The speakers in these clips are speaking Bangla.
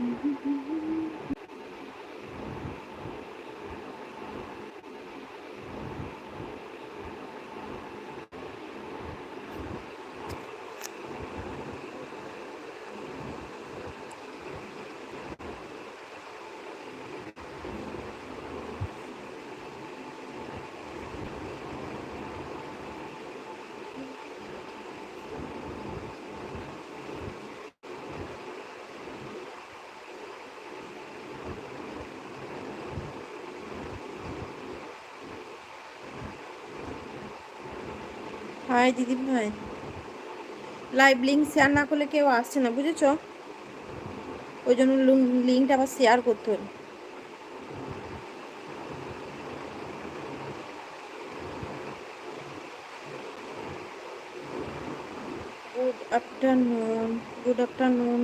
Mm-hmm. হাই দিদি ভাই লাইভ লিঙ্ক শেয়ার না করলে কেউ আসছে না, বুঝেছ? ওই জন্য লিঙ্কটা আবার শেয়ার করতে হলো good afternoon good afternoon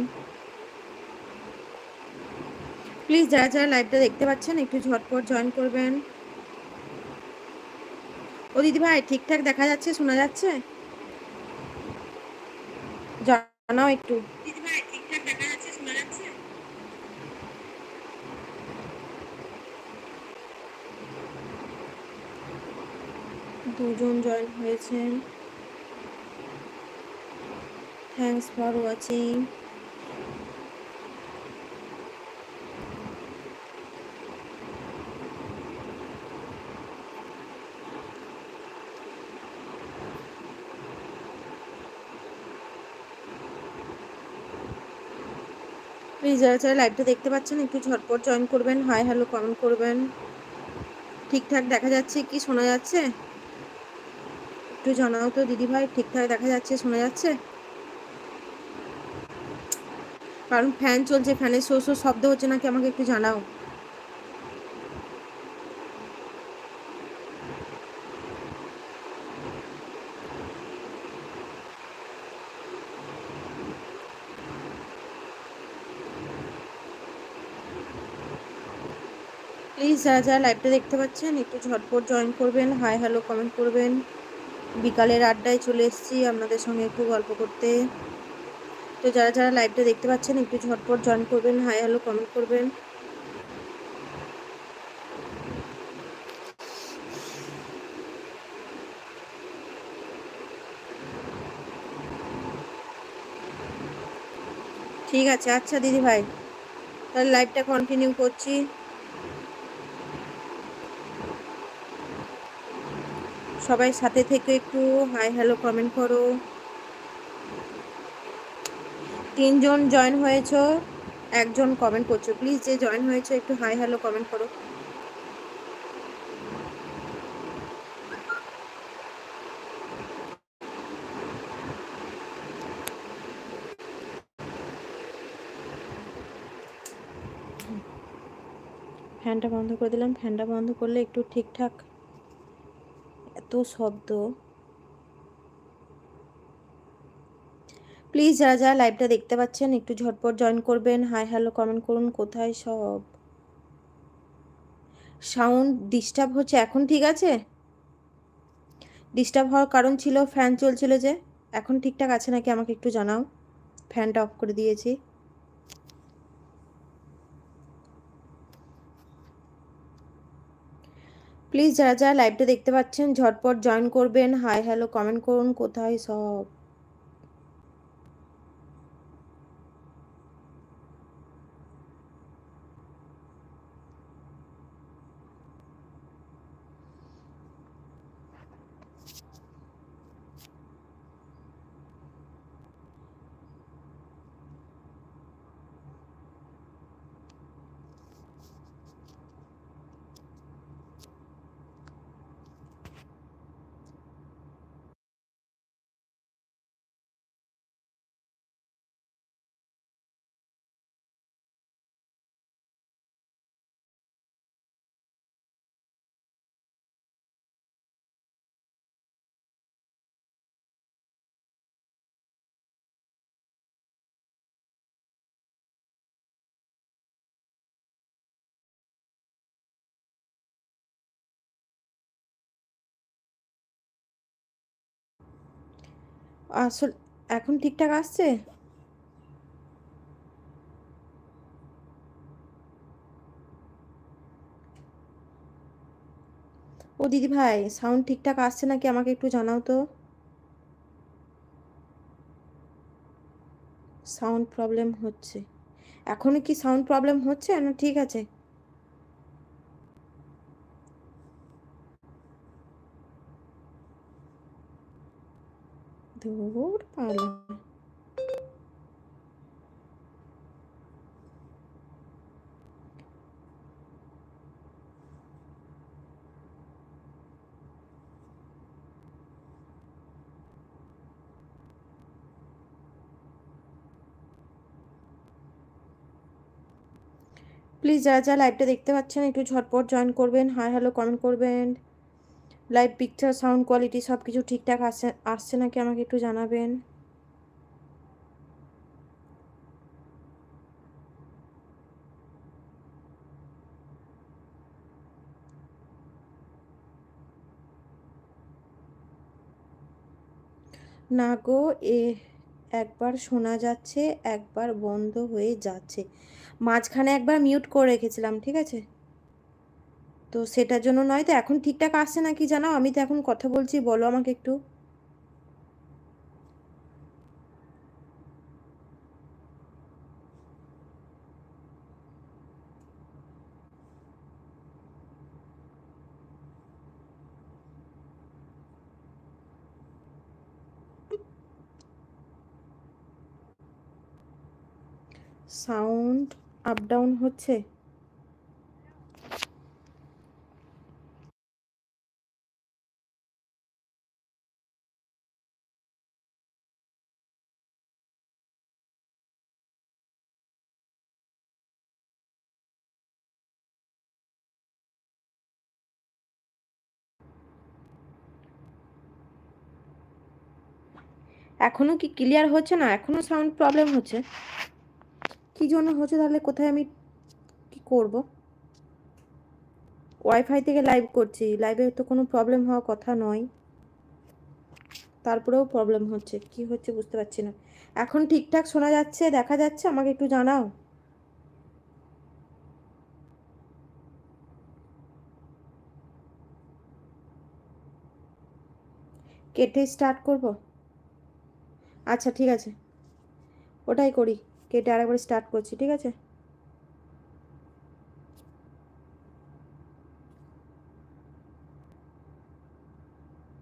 please যারা যারা লাইভটা দেখতে পাচ্ছেন, একটু ঝটপট জয়েন করবেন। ও দিদি ভাই ঠিকঠাক দেখা যাচ্ছে শোনা যাচ্ছে? জানাও একটু। দিদি ঠিকঠাক দেখা যাচ্ছে শোনা যাচ্ছে? দুজন জয়েন হয়েছেন। থ্যাংকস ফর ওয়াচিং প্লিজ যারা যারা লাইভটা দেখতে পাচ্ছেন, একটু ঝটপট জয়েন করবেন হাই হ্যালো কমেন্ট করবেন। ঠিকঠাক দেখা যাচ্ছে কি, শোনা যাচ্ছে? একটু জানাও তো দিদি ভাই ঠিকঠাক দেখা যাচ্ছে, শোনা যাচ্ছে? কারণ ফ্যান চলছে ফ্যানের শো শো শব্দ হচ্ছে নাকি আমাকে একটু জানাও। প্লিজ যারা যারা লাইভটা দেখতে পাচ্ছেন, একটু ঝটপট জয়েন করবেন হাই হ্যালো কমেন্ট করবেন। বিকালের আড্ডায় চলে এসেছি আপনাদের সঙ্গে একটু গল্প করতে। তো যারা যারা লাইভটা দেখতে পাচ্ছেন, একটু ঝটপট জয়েন করবেন হাই হ্যালো কমেন্ট করবেন। ঠিক আছে আচ্ছা দিদি ভাই তাহলে লাইভটা কন্টিনিউ করছি। সবাই সাথে থেকে একটু হাই হ্যালো কমেন্ট করো। তিনজন জয়েন হয়েছো, একজন কমেন্ট করছ। প্লিজ যে জয়েন হয়েছে একটু হাই হ্যালো কমেন্ট করো। ফ্যানটা বন্ধ করে দিলাম। ফ্যানটা বন্ধ করলে একটু ঠিকঠাক এত শব্দ। প্লিজ যারা যারা লাইভটা দেখতে পাচ্ছেন, একটু ঝটপট জয়েন করবেন। হাই হ্যালো কমেন্ট করুন, কোথায় সব? সাউন্ড ডিস্টার্ব হচ্ছে, এখন ঠিক আছে? ডিস্টার্ব হওয়ার কারণ ছিল ফ্যান চলছিল যে, এখন ঠিকঠাক আছে নাকি আমাকে একটু জানাও? ফ্যানটা অফ করে দিয়েছি। প্লিজ যারা যারা লাইভটা দেখতে পাচ্ছেন, ঝটপট জয়েন করবেন। হাই হ্যালো কমেন্ট করুন, কোথায় সব? আসল, এখন ঠিকঠাক আসছে? ও দিদি ভাই সাউন্ড ঠিকঠাক আসছে নাকি? আমাকে একটু জানাও তো। সাউন্ড প্রবলেম হচ্ছে। এখনও কি সাউন্ড প্রবলেম হচ্ছে না ঠিক আছে? দূর পালা প্লিজ যারা যারা লাইভটা দেখতে পাচ্ছেন, একটু ঝটপট জয়েন করবেন হাই হ্যালো কমেন্ট করবেন। লাইভ পিকচার সাউন্ড কোয়ালিটি সব কিছু ঠিকঠাক আসছে আসছে নাকি আমাকে একটু জানাবেন? না গো, এ একবার শোনা যাচ্ছে, একবার বন্ধ হয়ে যাচ্ছে। মাঝখানে একবার মিউট করে রেখেছিলাম, ঠিক আছে? তো সেটার জন্য নয় তো এখন ঠিকঠাক আসছে নাকি জানাও? আমি তো এখন কথা বলছি, বলো আমাকে একটু। সাউন্ড আপ ডাউন হচ্ছে? এখনও কি ক্লিয়ার হচ্ছে না? এখনও সাউন্ড প্রবলেম হচ্ছে। কী জন্য হচ্ছে তাহলে? কোথায় আমি কি করব? ওয়াইফাই থেকে লাইভ করছি। লাইভে তো কোনো প্রবলেম হওয়ার কথা নয়। তারপরেও প্রবলেম হচ্ছে। কি হচ্ছে বুঝতে পারছি না। এখন ঠিকঠাক শোনা যাচ্ছে, দেখা যাচ্ছে? আমাকে একটু জানাও। কেটে স্টার্ট করব? আচ্ছা ঠিক আছে। ওটাই করি। কেটে আরেকবার স্টার্ট করছি ঠিক আছে?